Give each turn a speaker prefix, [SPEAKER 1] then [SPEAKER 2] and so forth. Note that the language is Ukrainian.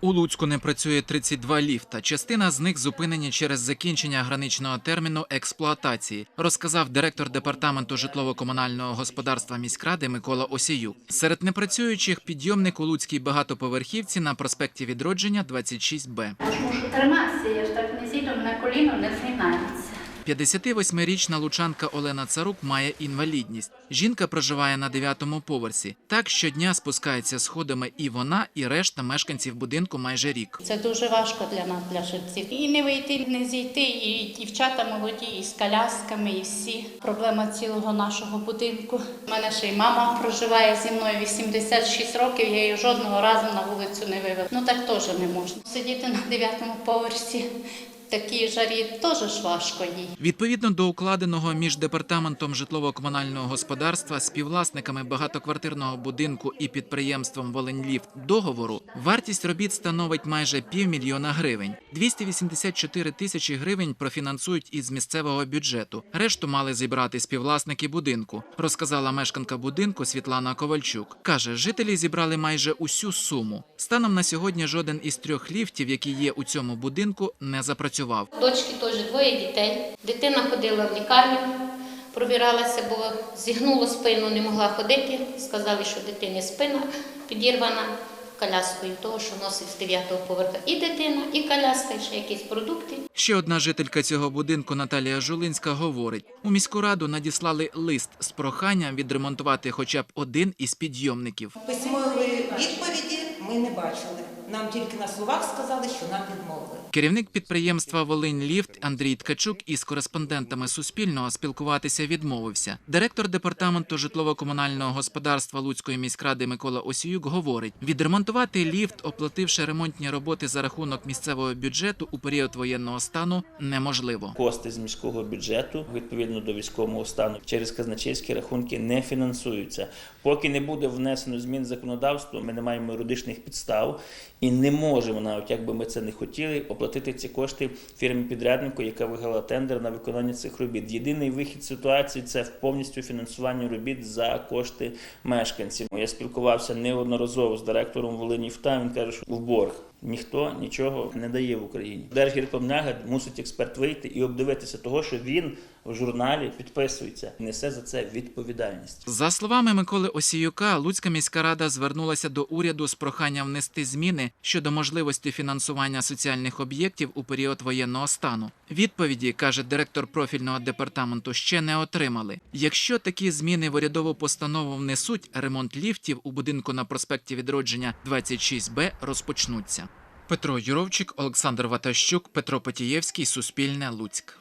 [SPEAKER 1] У Луцьку не працює 32 ліфта. Частина з них зупинені через закінчення граничного терміну експлуатації, розказав директор департаменту житлово-комунального господарства міськради Микола Осіюк. Серед непрацюючих підйомник у Луцькій багатоповерхівці на проспекті Відродження 26Б.
[SPEAKER 2] Я ж мушу триматися, я ж так не зійду, на коліно не згинається.
[SPEAKER 1] 58-річна лучанка Олена Царук має інвалідність. Жінка проживає на 9-му поверсі. Так щодня спускається сходами і вона, і решта мешканців будинку майже рік.
[SPEAKER 2] Це дуже важко для нас, для жильців. І не вийти, не зійти, і дівчата молоді, і з колясками, і всі. Проблема цілого нашого будинку. У мене ще й мама проживає зі мною 86 років, я її жодного разу на вулицю не вивела. Ну так теж не можна. Сидіти на 9-му поверсі такій жарі теж важко їй.
[SPEAKER 1] Відповідно до укладеного між департаментом житлово-комунального господарства, співвласниками багатоквартирного будинку і підприємством Воленліфт договору, вартість робіт становить майже півмільйона гривень. 284 тисячі гривень профінансують із місцевого бюджету. Решту мали зібрати співвласники будинку, розказала мешканка будинку Світлана Ковальчук. Каже, жителі зібрали майже усю суму. Станом на сьогодні жоден із трьох ліфтів, які є у цьому будинку, не запрацював.
[SPEAKER 2] Дочки теж двоє дітей. Дитина ходила в лікарню, пробиралася, бо зігнула спину, не могла ходити. Сказали, що дитині спина підірвана коляскою, того, що носить з 9-го поверха і дитина, і коляска, і ще якісь продукти.
[SPEAKER 1] Ще одна жителька цього будинку Наталія Жулинська говорить: у міську раду надіслали лист з проханням відремонтувати хоча б один із підйомників.
[SPEAKER 3] Письмової відповіді ми не бачили. Нам тільки на словах сказали, що нам відмовили.
[SPEAKER 1] Керівник підприємства Волинь Ліфт Андрій Ткачук із кореспондентами Суспільного спілкуватися відмовився. Директор департаменту житлово-комунального господарства Луцької міськради Микола Осіюк говорить: відремонтувати ліфт, оплативши ремонтні роботи за рахунок місцевого бюджету у період воєнного стану, неможливо.
[SPEAKER 4] Кошти з міського бюджету відповідно до військового стану через казначейські рахунки не фінансуються. Поки не буде внесено змін в законодавство, ми не маємо юридичних підстав і не можемо, навіть як би ми це не хотіли, оплатити ці кошти фірмі підряднику, яка виграла тендер на виконання цих робіт. Єдиний вихід ситуації це повністю фінансування робіт за кошти мешканців. Я спілкувався неодноразово з директором Волинівта. Він каже, що в борг. Ніхто нічого не дає в Україні. Держгіркомняга мусить експерт вийти і обдивитися того, що він журналі підписується, несе за це відповідальність.
[SPEAKER 1] За словами Миколи Осіюка, Луцька міська рада звернулася до уряду з проханням внести зміни щодо можливості фінансування соціальних об'єктів у період воєнного стану. Відповіді каже директор профільного департаменту, ще не отримали. Якщо такі зміни в урядову постанову внесуть, ремонт ліфтів у будинку на проспекті Відродження 26Б розпочнуться. Петро Юровчик, Олександр Ватащук, Петро Потієвський, Суспільне, Луцьк.